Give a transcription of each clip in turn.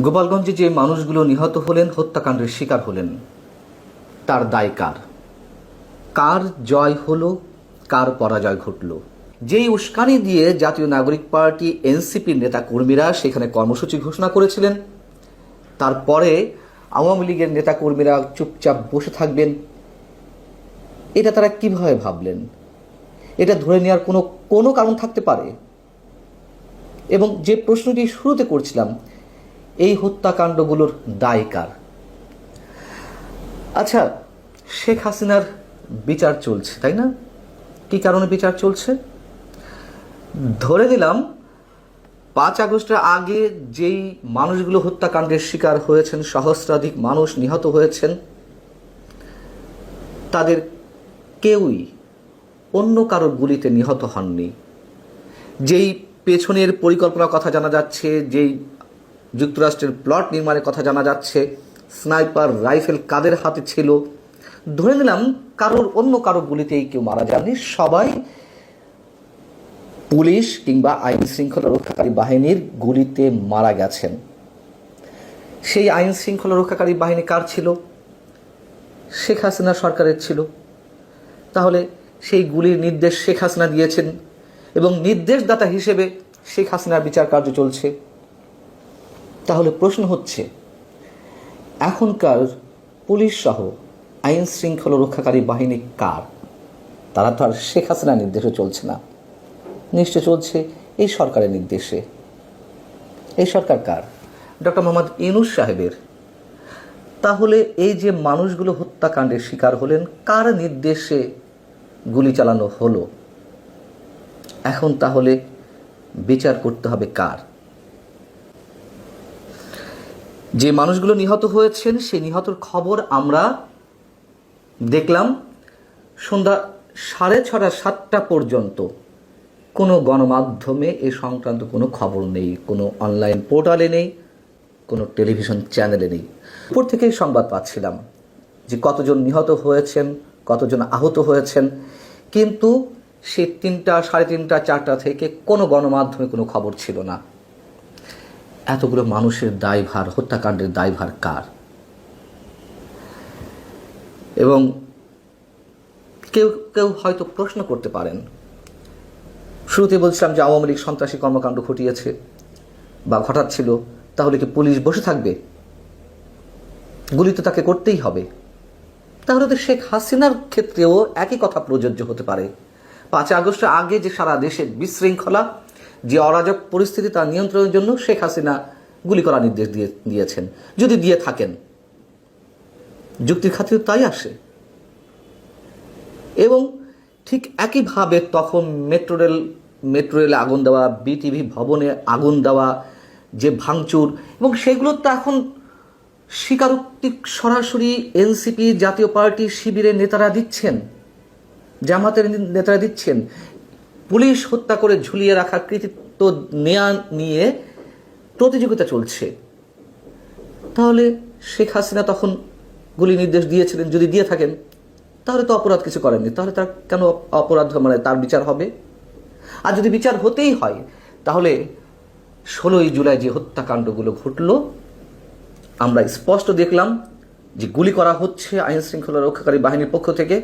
গোপালগঞ্জে যে মানুষগুলো নিহত হলেন, হত্যাকাণ্ডের শিকার হলেন, তার দায় কার? কার জয় হলো, কার পরাজয় ঘটল? যেই উস্কানি দিয়ে জাতীয় নাগরিক পার্টি, এনসিপির নেতা কর্মীরা সেখানে কর্মসূচি ঘোষণা করেছিলেন। তারপরে আওয়ামী লীগের নেতা কর্মীরা চুপচাপ বসে থাকবেন। এটা তারা কীভাবে ভাবলেন? এটা ধরে নেওয়ার কোনো কোনো কারণ থাকতে পারে? এবং যে প্রশ্নটি শুরুতে করছিলাম এই হত্যাকাণ্ডগুলোর দায় কার? আচ্ছা শেখ হাসিনার বিচার চলছে, তাই না? কি কারণে বিচার চলছে? ধরে নিলাম, পাঁচ আগস্টের আগে যেই মানুষগুলো হত্যাকাণ্ডের শিকার হয়েছেন, সহস্রাধিক মানুষ নিহত হয়েছেন, তাদের কেউই অন্য কারোর গুলিতে নিহত হননি। যেই পেছনের পরিকল্পনার কথা জানা যাচ্ছে, যেই যুক্তরাষ্ট্রের প্লট নির্মাণের কথা জানা যাচ্ছে। স্নাইপার রাইফেল কাদের হাতে ছিল? ধরে নিলাম কারোর অন্য কারও গুলিতেই কেউ মারা যাননি। সবাই পুলিশ কিংবা আইন শৃঙ্খলা রক্ষাকারী বাহিনীর গুলিতে মারা গেছেন। সেই আইন শৃঙ্খলা রক্ষাকারী বাহিনী কার ছিল? শেখ হাসিনা সরকারের ছিল। তাহলে সেই গুলির নির্দেশ শেখ হাসিনা দিয়েছেন এবং নির্দেশদাতা হিসেবে শেখ হাসিনার বিচার কার্য চলছে। তাহলে প্রশ্ন হচ্ছে, এখনকার পুলিশ সহ আইন শৃঙ্খলা রক্ষাকারী বাহিনী কার? তারা তো আর শেখ হাসিনার নির্দেশে চলছে না। নিশ্চয় চলছে এই সরকারের নির্দেশে। এই সরকার কার? ডক্টর মোহাম্মদ ইনুস সাহেবের। তাহলে এই যে মানুষগুলো হত্যাকাণ্ডের শিকার হলেন, কার নির্দেশে গুলি চালানো হলো? এখন তাহলে বিচার করতে হবে কার? যে মানুষগুলো নিহত হয়েছেন সেই নিহতর খবর আমরা দেখলাম সন্ধ্যা সাড়ে ছটা, সাতটা পর্যন্ত। কোনো গণমাধ্যমে এ সংক্রান্ত কোনো খবর নেই, কোনো অনলাইন পোর্টালে নেই, কোনো টেলিভিশন চ্যানেলে নেই। উপর থেকেই সংবাদ পাচ্ছিলাম যে কতজন নিহত হয়েছেন, কতজন আহত হয়েছেন। কিন্তু সে তিনটা, সাড়ে তিনটা, চারটা থেকে কোনো গণমাধ্যমে কোনো খবর ছিল না। এতগুলো মানুষের দায়ভার, হত্যাকাণ্ডের দায়ভার কার? এবং কেউ কেউ হয়তো প্রশ্ন করতে পারেন। শুরুতে বলছিলাম যে আওয়ামী লীগ সন্ত্রাসী কর্মকাণ্ড ঘটিয়েছে বা ঘটাচ্ছিল, তাহলে কি পুলিশ বসে থাকবে? গুলি তো তাকে করতেই হবে। তাহলে তো শেখ হাসিনার ক্ষেত্রেও একই কথা প্রযোজ্য হতে পারে। পাঁচই আগস্টের আগে যে সারা দেশের বিশৃঙ্খলা যে অরাজক পরিস্থিতি তা নিয়ন্ত্রণের জন্য শেখ হাসিনা গুলি করার নির্দেশ দিয়ে দিয়েছেন। যদি দিয়ে থাকেন, যুক্তির খাতির তাই আসে। এবং ঠিক একইভাবে তখন মেট্রো রেল মেট্রো রেলে আগুন দেওয়া, বিটিভি ভবনে আগুন দেওয়া, যে ভাঙচুর, এবং সেগুলো তো এখন স্বীকারোক্তি সরাসরি এনসিপি জাতীয় পার্টি শিবিরের নেতারা দিচ্ছেন, জামাতের নেতারা দিচ্ছেন। পুলিশ হত্যা করে ঝুলিয়ে রাখার কৃতিত্ব নেয়া নিয়ে প্রতিযোগিতা চলছে। তাহলে শেখ হাসিনা তখন গুলি নির্দেশ দিয়েছিলেন, যদি দিয়ে থাকেন, তাহলে তো অপরাধ কিছু করেননি। তাহলে তার কেন অপরাধ মানে তার বিচার হবে? আর যদি বিচার হতেই হয়, তাহলে ষোলোই জুলাই যে হত্যাকাণ্ডগুলো ঘটলো, আমরা স্পষ্ট দেখলাম যে গুলি করা হচ্ছে আইন শৃঙ্খলা রক্ষাকারী বাহিনীর পক্ষ থেকে।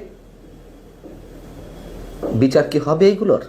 বিচার কি হবে এইগুলোর?